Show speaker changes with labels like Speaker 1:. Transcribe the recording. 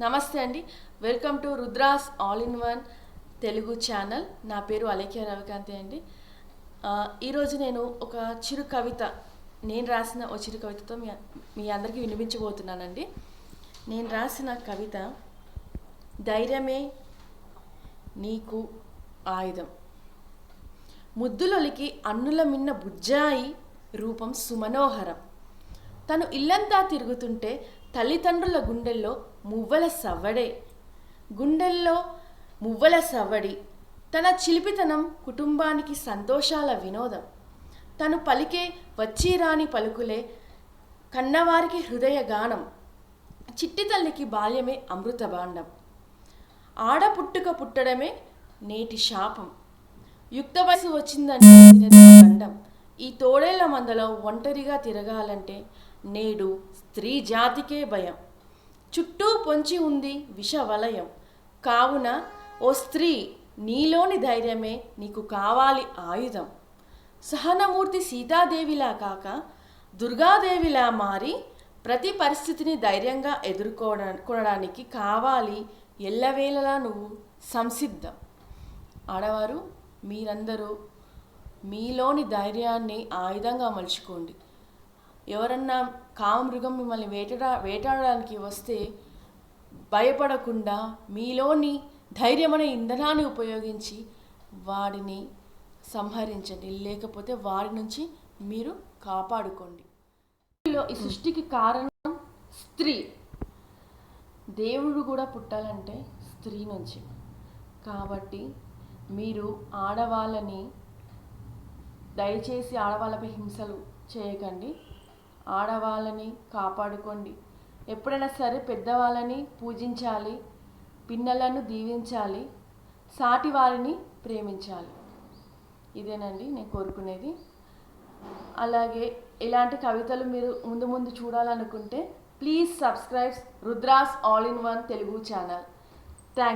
Speaker 1: నమస్తే అండి. Welcome to Rudra's all in one Telugu channel. నా పేరు అలేఖ్య రవికాంతి అండి. ఈరోజు నేను ఒక చిరు కవిత నేను రాసిన ఒక చిరు కవితతో మీ మీ అందరికీ వినిపించబోతున్నానండి. నేను రాసిన కవిత ధైర్యమే నీకు ఆయుధం. ముద్దులొలికి అన్నుల మిన్న బుజ్జాయి రూపం సుమనోహరం. తను ఇల్లంతా తిరుగుతుంటే తల్లిదండ్రుల గుండెల్లో మువ్వల సవ్వడే. గుండెల్లో మువ్వల సవ్వడి. తన చిలిపితనం కుటుంబానికి సంతోషాల వినోదం. తను పలికే వచ్చిరాని పలుకులే కన్నవారికి హృదయ గానం. చిట్టి తల్లికి బాల్యమే అమృత భాండం ఆడ పుట్టుక పుట్టడమే నేటి శాపం. యుక్త వయసు వచ్చిందంటే తినదే గండం ఈ తోడేళ్ళ మందలో ఒంటరిగా తిరగాలంటే నేడు స్త్రీ జాతికే భయం. చుట్టూ పొంచి ఉంది విషవలయం. కావున ఓ స్త్రీ నీలోని ధైర్యమే నీకు కావాలి ఆయుధం. సహనమూర్తి సీతాదేవిలా కాక దుర్గాదేవిలా మారి ప్రతి పరిస్థితిని ధైర్యంగా ఎదుర్కోనడానికి కావాలి ఎల్లవేళలా నువ్వు సంసిద్ధం. ఆడవారు మీరందరూ మీలోని ధైర్యాన్ని ఆయుధంగా మలుచుకోండి. ఎవరన్నా కామమృగం మిమ్మల్ని వేటడా వేటాడడానికి వస్తే భయపడకుండా మీలోని ధైర్యమనే ఇంధనాన్ని ఉపయోగించి వాడిని సంహరించండి. లేకపోతే వారి నుంచి మీరు కాపాడుకోండి. ఈ సృష్టికి కారణం స్త్రీ. దేవుడు కూడా పుట్టాలంటే స్త్రీ నుంచి. కాబట్టి మీరు ఆడవాళ్ళని దయచేసి ఆడవాళ్ళపై హింసలు చేయకండి. ఆడవాళ్ళని కాపాడుకోండి. ఎప్పుడైనా సరే పెద్దవాళ్ళని పూజించాలి పిన్నలను దీవించాలి సాటి వారిని ప్రేమించాలి. ఇదేనండి నేను కోరుకునేది. అలాగే ఇలాంటి కవితలు మీరు ముందు ముందు చూడాలనుకుంటే please subscribe Rudra's all in one Telugu channel.